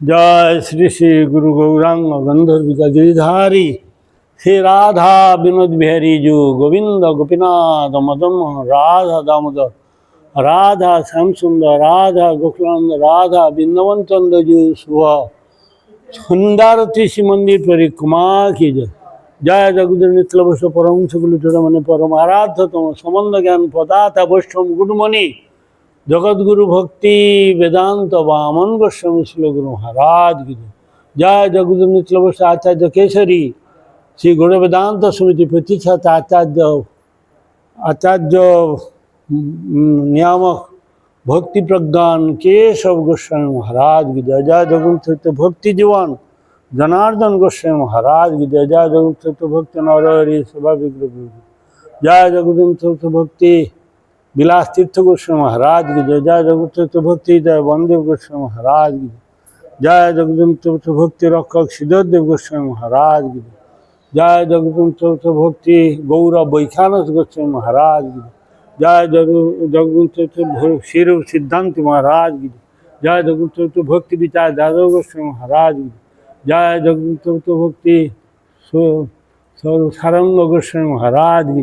জয় শ্রী শ্রী গুরু গৌরাঙ্গ গন্ধর্বিকা গিরিধারী। শ্রী রাধা বিনোদ বিহারী জু গোবিন্দ গোপীনাথ মদন মোহন, রাধা দামোদর রাধা শ্যামসুন্দর রাধা গোকুলানন্দ রাধা বৃন্দাবন চন্দ্র জু শুভ সন্ধ্যারতি শ্রী মন্দির পরিক্রমা কি জয়। জগদীর নিত্য বৈশ্ব পরম সকল মানে পরম আরাধ্যতম সম্বন্ধ জ্ঞান পদাতা বৈষ্ণব গুরুমণি। জগৎগুরু ভক্তি বেদান্ত বামন গোস্বামী ছিল গুরু মহারাজ গিরি জয় জগদীর নিত্য বৈশ্ব আচার্য কেশরী। শ্রী গৌর বেদান্ত সমিতি প্রতিষ্ঠাতা আচার্য আচার্য নিয়ামক ভক্তি প্রজ্ঞান কেশব গোস্বামী মহারাজ জয় জয় জগন্নাথ ভক্তি জীবন। জনার্দন গোস্বামী মহারাজ জয় জয় জগন্নাথ ভক্তি। নরহরি বিগ্রহ জয় জগন্নাথ ভক্তি। বিলাস তীর্থ গোস্বামী মহারাজ কি জয়? জয় জগন্নাথ ভক্তি, জয় বনদেব গোস্বামী মহারাজ কি জয়? জগন্নাথ ভক্তি, রক্ষক সিদ্ধদেব গোস্বামী মহারাজ কি জয়? জগন্নাথ ভক্তি, গৌরব বৈখানস গোস্বামী মহারাজ কি জয়? জগন্নাথ শির সিদ্ধান্ত মহারাজ কি জয়? জগন্নাথ ভক্তি বিচার যাদব গোস্বামী মহারাজ কি জয়? জগন্নাথ ভক্তি সারঙ্গ গোস্বামী মহারাজ কি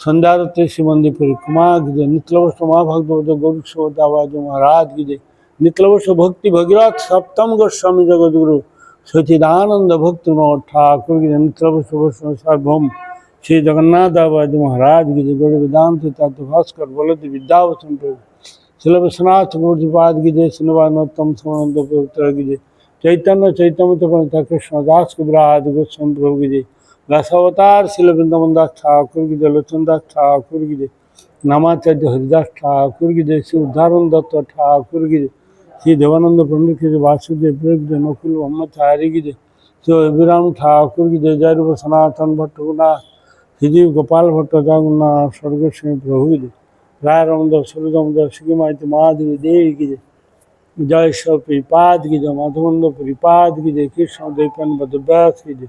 سنجارتی شری مندر پری کما گجے نت وش مہا بت گا واج مہاراج گیج نت وش بکتی سپتم گو سوامی جگد گرو سچیدانند سارم شری جگناد مہاراج گیج واتر بلداو سلاتھ موتی پاد گیج نوتمند گیجے چکن کشن داس براد گو سمپرو گیجے গিজে দাসাবতার শিল বৃন্দাবন দাস ঠাকুর গিজে লোচন দাস ঠাকুর গিজে নামাচার্য হরিদাস ঠাকুর গিজে শ্রী উদ্ধারণ দত্ত ঠাকুর গিজে শ্রী দেবানন্দ পণ্ডিত গিজে বাসুদেব গিজে নকুল ব্রহ্মচারী গিজে শ্রী অভিরাম ঠাকুর গিজে জয়রূপ সনাতন ভট্টনাথ শ্রীজীব গোপাল ভট্ট জগন্নাথ স্বর্গস্বামী প্রভু গিজে রায় রমদার সুরদমদার শ্রীমাইতি মহাদেবী দেবী গিজে জয় সব পরিপাদ গিজে মাধবন্দ পরিপাদ গিজে কৃষ্ণ দৈপান বদ্রব্যাস গিজে